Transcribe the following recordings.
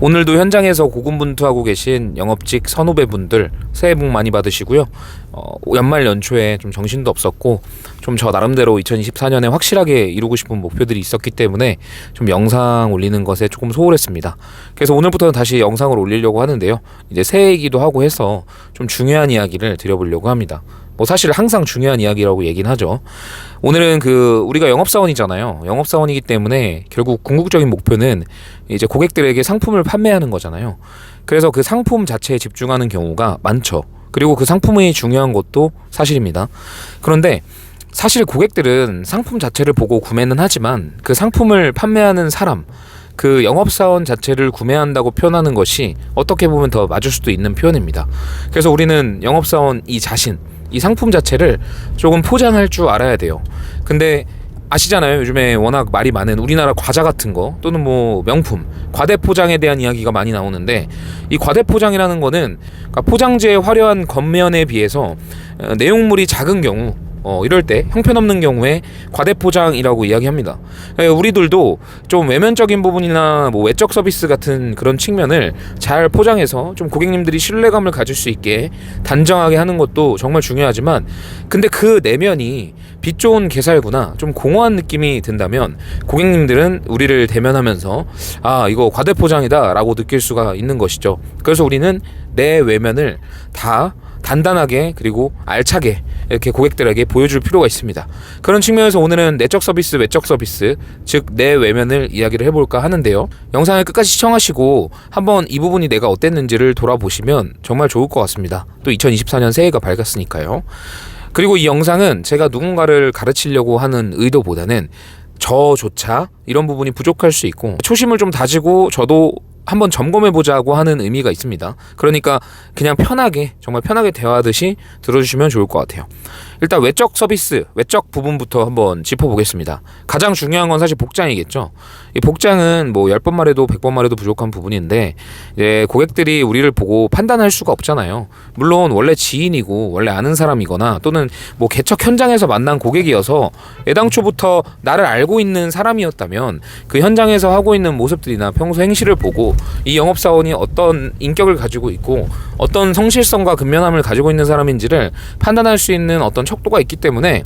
오늘도 현장에서 고군분투하고 계신 영업직 선후배분들 새해 복 많이 받으시고요. 어, 연말 연초에 좀 정신도 없었고 좀 저 나름대로 2024년에 확실하게 이루고 싶은 목표들이 있었기 때문에 좀 영상 올리는 것에 조금 소홀했습니다. 그래서 오늘부터는 다시 영상을 올리려고 하는데요. 이제 새해이기도 하고 해서 좀 중요한 이야기를 드려보려고 합니다. 뭐 사실 항상 중요한 이야기라고 얘기는 하죠. 오늘은 그 우리가 영업사원이잖아요. 영업사원이기 때문에 결국 궁극적인 목표는 이제 고객들에게 상품을 판매하는 거잖아요. 그래서 그 상품 자체에 집중하는 경우가 많죠. 그리고 그 상품이 중요한 것도 사실입니다. 그런데 사실 고객들은 상품 자체를 보고 구매는 하지만 그 상품을 판매하는 사람, 그 영업사원 자체를 구매한다고 표현하는 것이 어떻게 보면 더 맞을 수도 있는 표현입니다. 그래서 우리는 영업사원 이 자신, 이 상품 자체를 조금 포장할 줄 알아야 돼요. 근데 아시잖아요. 요즘에 워낙 말이 많은 우리나라 과자 같은 거 또는 뭐 명품 과대 포장에 대한 이야기가 많이 나오는데 이 과대 포장이라는 거는 그러니까 포장재의 화려한 겉면에 비해서 어, 내용물이 작은 경우 어, 이럴 때 형편없는 경우에 과대포장이라고 이야기합니다. 예, 우리들도 좀 외면적인 부분이나 뭐 외적 서비스 같은 그런 측면을 잘 포장해서 좀 고객님들이 신뢰감을 가질 수 있게 단정하게 하는 것도 정말 중요하지만 근데 그 내면이 빛 좋은 개살구나 좀 공허한 느낌이 든다면 고객님들은 우리를 대면하면서 아 이거 과대포장이다 라고 느낄 수가 있는 것이죠. 그래서 우리는 내 외면을 다 단단하게 그리고 알차게 이렇게 고객들에게 보여줄 필요가 있습니다. 그런 측면에서 오늘은 내적 서비스, 외적 서비스, 즉 내 외면을 이야기를 해볼까 하는데요. 영상을 끝까지 시청하시고 한번 이 부분이 내가 어땠는지를 돌아보시면 정말 좋을 것 같습니다. 또 2024년 새해가 밝았으니까요. 그리고 이 영상은 제가 누군가를 가르치려고 하는 의도보다는 저조차 이런 부분이 부족할 수 있고 초심을 좀 다지고 저도 한번 점검해 보자고 하는 의미가 있습니다. 그러니까 그냥 편하게 정말 편하게 대화하듯이 들어주시면 좋을 것 같아요. 일단 외적 서비스, 외적 부분부터 한번 짚어보겠습니다. 가장 중요한 건 사실 복장이겠죠. 이 복장은 뭐 10번 말해도 100번 말해도 부족한 부분인데 이제 고객들이 우리를 보고 판단할 수가 없잖아요. 물론 원래 지인이고 원래 아는 사람이거나 또는 뭐 개척 현장에서 만난 고객이어서 애당초부터 나를 알고 있는 사람이었다면 그 현장에서 하고 있는 모습들이나 평소 행실을 보고 이 영업사원이 어떤 인격을 가지고 있고 어떤 성실성과 근면함을 가지고 있는 사람인지를 판단할 수 있는 어떤 척도가 있기 때문에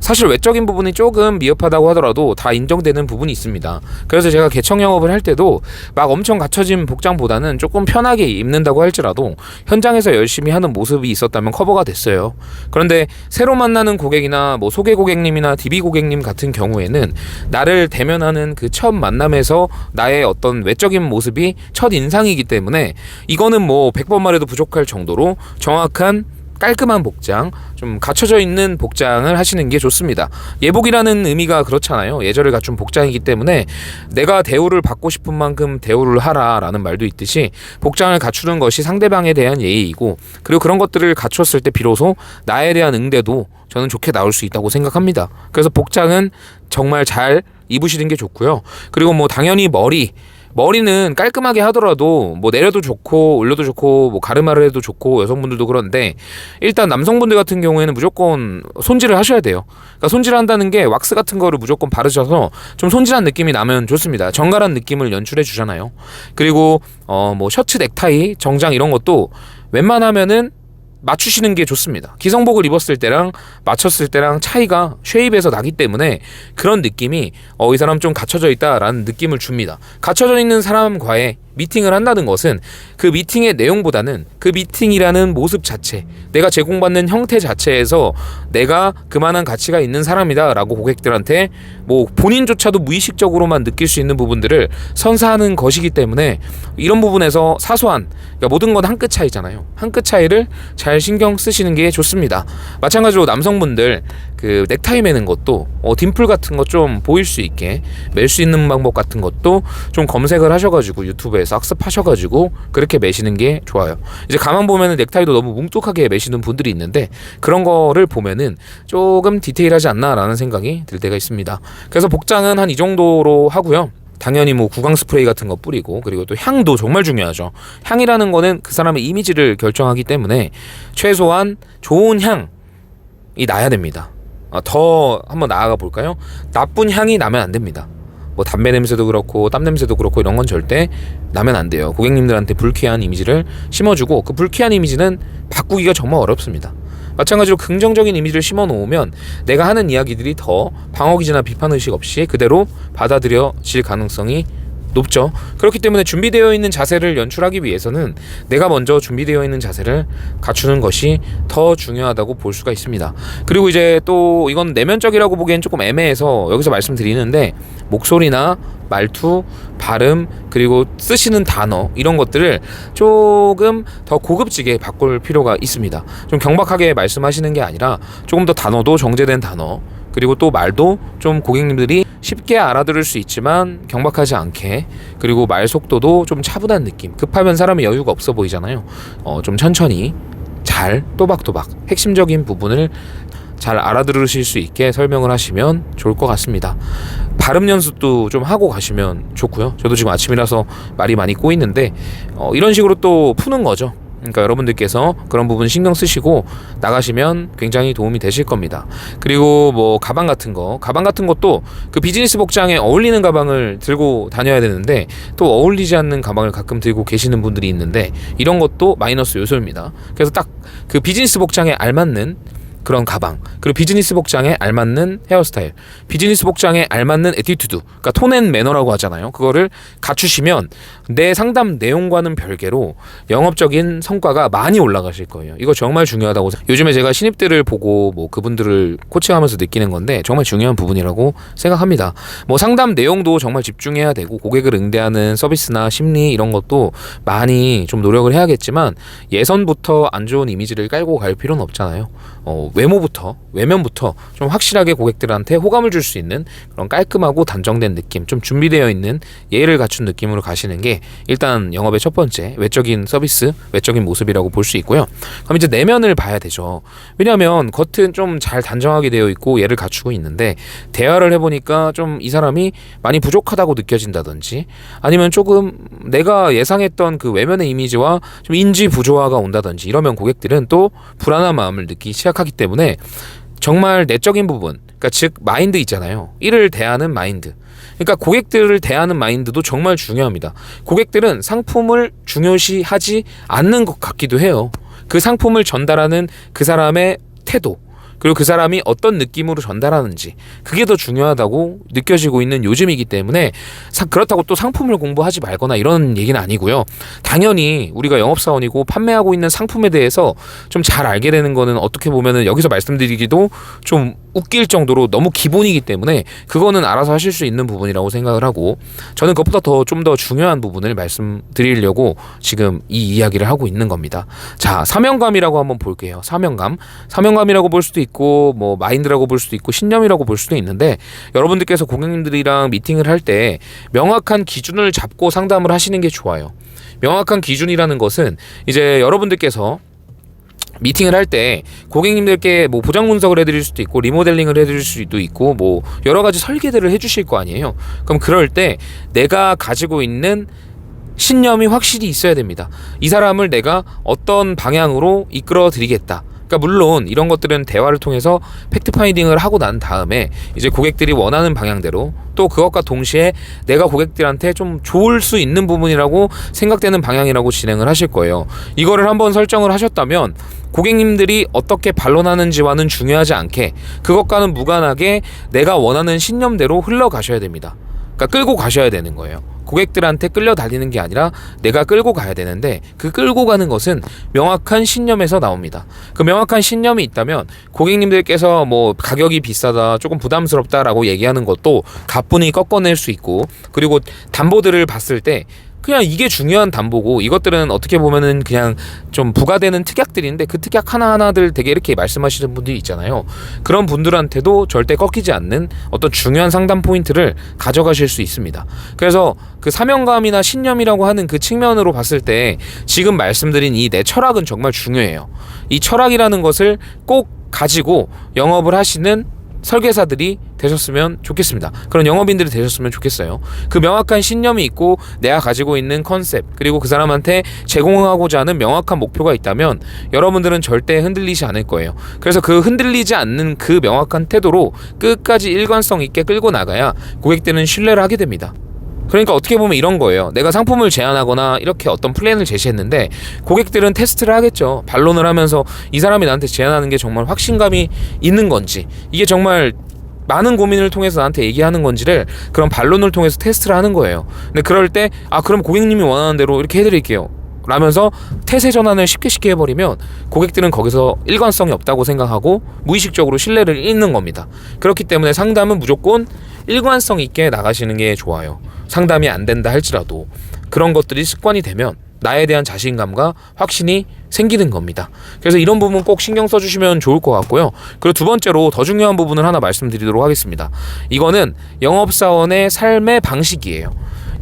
사실 외적인 부분이 조금 미흡하다고 하더라도 다 인정되는 부분이 있습니다. 그래서 제가 개척 영업을 할 때도 막 엄청 갖춰진 복장보다는 조금 편하게 입는다고 할지라도 현장에서 열심히 하는 모습이 있었다면 커버가 됐어요. 그런데 새로 만나는 고객이나 뭐 소개 고객님이나 DB 고객님 같은 경우에는 나를 대면하는 그 첫 만남에서 나의 어떤 외적인 모습이 첫 인상이기 때문에 이거는 뭐 100번 말해도 부족할 정도로 정확한 깔끔한 복장, 좀 갖춰져 있는 복장을 하시는 게 좋습니다. 예복이라는 의미가 그렇잖아요. 예절을 갖춘 복장이기 때문에 내가 대우를 받고 싶은 만큼 대우를 하라라는 말도 있듯이 복장을 갖추는 것이 상대방에 대한 예의이고 그리고 그런 것들을 갖췄을 때 비로소 나에 대한 응대도 저는 좋게 나올 수 있다고 생각합니다. 그래서 복장은 정말 잘 입으시는 게 좋고요. 그리고 뭐 당연히 머리 머리는 깔끔하게 하더라도 뭐 내려도 좋고 올려도 좋고 뭐 가르마를 해도 좋고 여성분들도 그런데 일단 남성분들 같은 경우에는 무조건 손질을 하셔야 돼요. 그러니까 손질한다는 게 왁스 같은 거를 무조건 바르셔서 좀 손질한 느낌이 나면 좋습니다. 정갈한 느낌을 연출해 주잖아요. 그리고 어 뭐 셔츠 넥타이 정장 이런 것도 웬만하면은 맞추시는 게 좋습니다. 기성복을 입었을 때랑 맞췄을 때랑 차이가 쉐입에서 나기 때문에 그런 느낌이 어, 이 사람 좀 갖춰져 있다라는 느낌을 줍니다. 갖춰져 있는 사람과의 미팅을 한다는 것은 그 미팅의 내용보다는 그 미팅이라는 모습 자체, 내가 제공받는 형태 자체에서 내가 그만한 가치가 있는 사람이다라고 고객들한테 뭐 본인조차도 무의식적으로만 느낄 수 있는 부분들을 선사하는 것이기 때문에 이런 부분에서 사소한 그러니까 모든 건 한 끗 차이잖아요. 한 끗 차이를 잘 신경 쓰시는 게 좋습니다. 마찬가지로 남성분들 그 넥타이 매는 것도 어, 딤플 같은 거 좀 보일 수 있게 멜 수 있는 방법 같은 것도 좀 검색을 하셔가지고 유튜브에서 학습하셔가지고 그렇게 매시는 게 좋아요. 이제 가만 보면은 넥타이도 너무 뭉툭하게 매시는 분들이 있는데 그런 거를 보면은 조금 디테일하지 않나라는 생각이 들 때가 있습니다. 그래서 복장은 한 이 정도로 하고요. 당연히 뭐 구강 스프레이 같은 거 뿌리고 그리고 또 향도 정말 중요하죠. 향이라는 거는 그 사람의 이미지를 결정하기 때문에 최소한 좋은 향이 나야 됩니다. 아, 더 한번 나아가 볼까요? 나쁜 향이 나면 안 됩니다. 뭐 담배 냄새도 그렇고 땀 냄새도 그렇고 이런 건 절대 나면 안 돼요. 고객님들한테 불쾌한 이미지를 심어주고 그 불쾌한 이미지는 바꾸기가 정말 어렵습니다. 마찬가지로 긍정적인 이미지를 심어 놓으면 내가 하는 이야기들이 더 방어 기제나 비판 의식 없이 그대로 받아들여질 가능성이 높죠. 그렇기 때문에 준비되어 있는 자세를 연출하기 위해서는 내가 먼저 준비되어 있는 자세를 갖추는 것이 더 중요하다고 볼 수가 있습니다. 그리고 이제 또 이건 내면적이라고 보기엔 조금 애매해서 여기서 말씀드리는데 목소리나 말투, 발음, 그리고 쓰시는 단어 이런 것들을 조금 더 고급지게 바꿀 필요가 있습니다. 좀 경박하게 말씀하시는 게 아니라 조금 더 단어도 정제된 단어 그리고 또 말도 좀 고객님들이 쉽게 알아들을 수 있지만 경박하지 않게 그리고 말 속도도 좀 차분한 느낌 급하면 사람이 여유가 없어 보이잖아요 어, 좀 천천히 잘 또박또박 핵심적인 부분을 잘 알아들으실 수 있게 설명을 하시면 좋을 것 같습니다. 발음 연습도 좀 하고 가시면 좋고요. 저도 지금 아침이라서 말이 많이 꼬이는데 어, 이런 식으로 또 푸는 거죠. 그러니까 여러분들께서 그런 부분 신경 쓰시고 나가시면 굉장히 도움이 되실 겁니다. 그리고 뭐 가방 같은 거, 가방 같은 것도 그 비즈니스 복장에 어울리는 가방을 들고 다녀야 되는데 또 어울리지 않는 가방을 가끔 들고 계시는 분들이 있는데 이런 것도 마이너스 요소입니다. 그래서 딱 그 비즈니스 복장에 알맞는 그런 가방. 그리고 비즈니스 복장에 알맞는 헤어스타일. 비즈니스 복장에 알맞는 에티튜드. 그러니까 톤앤 매너라고 하잖아요. 그거를 갖추시면 내 상담 내용과는 별개로 영업적인 성과가 많이 올라가실 거예요. 이거 정말 중요하다고 요즘에 제가 신입들을 보고 뭐 그분들을 코칭하면서 느끼는 건데 정말 중요한 부분이라고 생각합니다. 뭐 상담 내용도 정말 집중해야 되고 고객을 응대하는 서비스나 심리 이런 것도 많이 좀 노력을 해야겠지만 예선부터 안 좋은 이미지를 깔고 갈 필요는 없잖아요 어, 외모부터 외면부터 좀 확실하게 고객들한테 호감을 줄 수 있는 그런 깔끔하고 단정된 느낌, 좀 준비되어 있는 예를 갖춘 느낌으로 가시는 게 일단 영업의 첫 번째 외적인 서비스, 외적인 모습이라고 볼 수 있고요. 그럼 이제 내면을 봐야 되죠. 왜냐하면 겉은 좀 잘 단정하게 되어 있고 예를 갖추고 있는데 대화를 해보니까 좀 이 사람이 많이 부족하다고 느껴진다든지 아니면 조금 내가 예상했던 그 외면의 이미지와 좀 인지 부조화가 온다든지 이러면 고객들은 또 불안한 마음을 느끼기 시작하기 때문에 정말 내적인 부분, 그러니까 즉 마인드 있잖아요. 이를 대하는 마인드. 그러니까 고객들을 대하는 마인드도 정말 중요합니다. 고객들은 상품을 중요시하지 않는 것 같기도 해요. 그 상품을 전달하는 그 사람의 태도, 그리고 그 사람이 어떤 느낌으로 전달하는지 그게 더 중요하다고 느껴지고 있는 요즘이기 때문에 사- 그렇다고 또 상품을 공부하지 말거나 이런 얘기는 아니고요. 당연히 우리가 영업사원이고 판매하고 있는 상품에 대해서 좀 잘 알게 되는 거는 어떻게 보면은 여기서 말씀드리기도 좀 웃길 정도로 너무 기본이기 때문에 그거는 알아서 하실 수 있는 부분이라고 생각을 하고 저는 그것보다 더 좀 더 중요한 부분을 말씀드리려고 지금 이 이야기를 하고 있는 겁니다. 자, 사명감이라고 한번 볼게요. 사명감. 사명감이라고 볼 수도 있고 뭐 마인드라고 볼 수도 있고 신념이라고 볼 수도 있는데 여러분들께서 고객님들이랑 미팅을 할 때 명확한 기준을 잡고 상담을 하시는 게 좋아요. 명확한 기준이라는 것은 이제 여러분들께서 미팅을 할 때 고객님들께 뭐 보장 분석을 해드릴 수도 있고 리모델링을 해드릴 수도 있고 뭐 여러 가지 설계들을 해주실 거 아니에요. 그럼 그럴 때 내가 가지고 있는 신념이 확실히 있어야 됩니다. 이 사람을 내가 어떤 방향으로 이끌어 드리겠다. 그러니까 물론 이런 것들은 대화를 통해서 팩트 파인딩을 하고 난 다음에 이제 고객들이 원하는 방향대로 또 그것과 동시에 내가 고객들한테 좀 좋을 수 있는 부분이라고 생각되는 방향이라고 진행을 하실 거예요. 이거를 한번 설정을 하셨다면 고객님들이 어떻게 반론하는지와는 중요하지 않게 그것과는 무관하게 내가 원하는 신념대로 흘러가셔야 됩니다. 그러니까 끌고 가셔야 되는 거예요. 고객들한테 끌려 달리는 게 아니라 내가 끌고 가야 되는데 그 끌고 가는 것은 명확한 신념에서 나옵니다. 그 명확한 신념이 있다면 고객님들께서 뭐 가격이 비싸다, 조금 부담스럽다라고 얘기하는 것도 가뿐히 꺾어낼 수 있고 그리고 담보들을 봤을 때 그냥 이게 중요한 담보고 이것들은 어떻게 보면은 그냥 좀 부과되는 특약들인데 그 특약 하나하나들 되게 이렇게 말씀하시는 분들이 있잖아요. 그런 분들한테도 절대 꺾이지 않는 어떤 중요한 상담 포인트를 가져가실 수 있습니다. 그래서 그 사명감이나 신념이라고 하는 그 측면으로 봤을 때 지금 말씀드린 이 내 철학은 정말 중요해요. 이 철학이라는 것을 꼭 가지고 영업을 하시는 설계사들이 되셨으면 좋겠습니다. 그런 영업인들이 되셨으면 좋겠어요. 그 명확한 신념이 있고 내가 가지고 있는 컨셉 그리고 그 사람한테 제공하고자 하는 명확한 목표가 있다면 여러분들은 절대 흔들리지 않을 거예요. 그래서 그 흔들리지 않는 그 명확한 태도로 끝까지 일관성 있게 끌고 나가야 고객들은 신뢰를 하게 됩니다. 그러니까 어떻게 보면 이런 거예요. 내가 상품을 제안하거나 이렇게 어떤 플랜을 제시했는데 고객들은 테스트를 하겠죠. 반론을 하면서 이 사람이 나한테 제안하는 게 정말 확신감이 있는 건지 이게 정말 많은 고민을 통해서 나한테 얘기하는 건지를 그런 반론을 통해서 테스트를 하는 거예요. 근데 그럴 때 아 그럼 고객님이 원하는 대로 이렇게 해드릴게요. 라면서 태세 전환을 쉽게 쉽게 해버리면 고객들은 거기서 일관성이 없다고 생각하고 무의식적으로 신뢰를 잃는 겁니다. 그렇기 때문에 상담은 무조건 일관성 있게 나가시는 게 좋아요. 상담이 안 된다 할지라도 그런 것들이 습관이 되면 나에 대한 자신감과 확신이 생기는 겁니다. 그래서 이런 부분 꼭 신경 써주시면 좋을 것 같고요. 그리고 두 번째로 더 중요한 부분을 하나 말씀드리도록 하겠습니다. 이거는 영업사원의 삶의 방식이에요.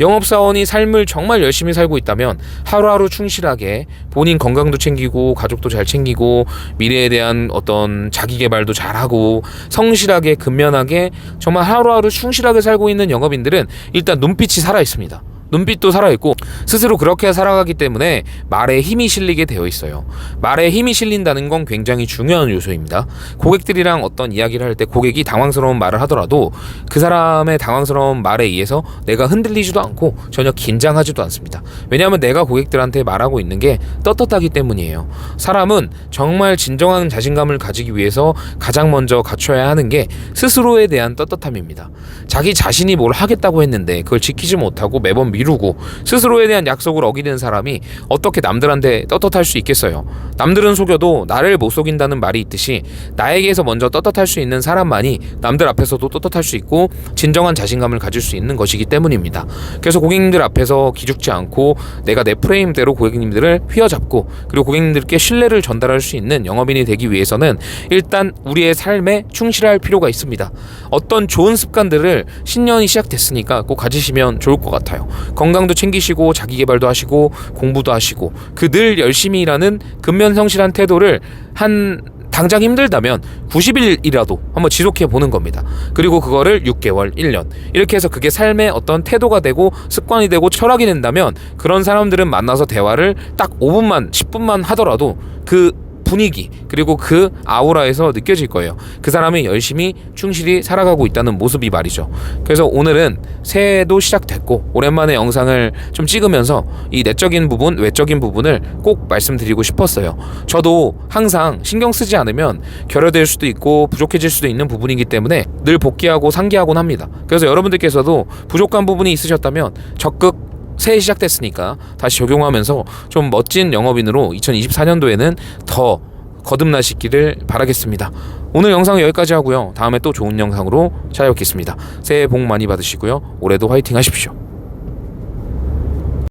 영업사원이 삶을 정말 열심히 살고 있다면 하루하루 충실하게 본인 건강도 챙기고 가족도 잘 챙기고 미래에 대한 어떤 자기 개발도 잘하고 성실하게 근면하게 정말 하루하루 충실하게 살고 있는 영업인들은 일단 눈빛이 살아 있습니다. 눈빛도 살아있고 스스로 그렇게 살아가기 때문에 말에 힘이 실리게 되어 있어요. 말에 힘이 실린다는 건 굉장히 중요한 요소입니다. 고객들이랑 어떤 이야기를 할 때 고객이 당황스러운 말을 하더라도 그 사람의 당황스러운 말에 의해서 내가 흔들리지도 않고 전혀 긴장하지도 않습니다. 왜냐하면 내가 고객들한테 말하고 있는 게 떳떳하기 때문이에요. 사람은 정말 진정한 자신감을 가지기 위해서 가장 먼저 갖춰야 하는 게 스스로에 대한 떳떳함입니다. 자기 자신이 뭘 하겠다고 했는데 그걸 지키지 못하고 매번 미루고 스스로에 대한 약속을 어기는 사람이 어떻게 남들한테 떳떳할 수 있겠어요? 남들은 속여도 나를 못 속인다는 말이 있듯이 나에게서 먼저 떳떳할 수 있는 사람만이 남들 앞에서도 떳떳할 수 있고 진정한 자신감을 가질 수 있는 것이기 때문입니다. 그래서 고객님들 앞에서 기죽지 않고 내가 내 프레임대로 고객님들을 휘어잡고 그리고 고객님들께 신뢰를 전달할 수 있는 영업인이 되기 위해서는 일단 우리의 삶에 충실할 필요가 있습니다. 어떤 좋은 습관들을 신년이 시작됐으니까 꼭 가지시면 좋을 것 같아요. 건강도 챙기시고 자기 개발도 하시고 공부도 하시고 그 늘 열심히 일하는 근면 성실한 태도를 한 당장 힘들다면 90일이라도 한번 지속해 보는 겁니다. 그리고 그거를 6개월, 1년 이렇게 해서 그게 삶의 어떤 태도가 되고 습관이 되고 철학이 된다면 그런 사람들은 만나서 대화를 딱 5분만, 10분만 하더라도 그 분위기 그리고 그 아우라에서 느껴질 거예요. 그 사람이 열심히 충실히 살아가고 있다는 모습이 말이죠. 그래서 오늘은 새해도 시작됐고 오랜만에 영상을 좀 찍으면서 이 내적인 부분, 외적인 부분을 꼭 말씀드리고 싶었어요. 저도 항상 신경 쓰지 않으면 결여될 수도 있고 부족해질 수도 있는 부분이기 때문에 늘 복귀하고 상기하곤 합니다. 그래서 여러분들께서도 부족한 부분이 있으셨다면 적극 새해 시작됐으니까 다시 적용하면서 좀 멋진 영업인으로 2024년도에는 더 거듭나시기를 바라겠습니다. 오늘 영상은 여기까지 하고요. 다음에 또 좋은 영상으로 찾아뵙겠습니다. 새해 복 많이 받으시고요. 올해도 화이팅 하십시오.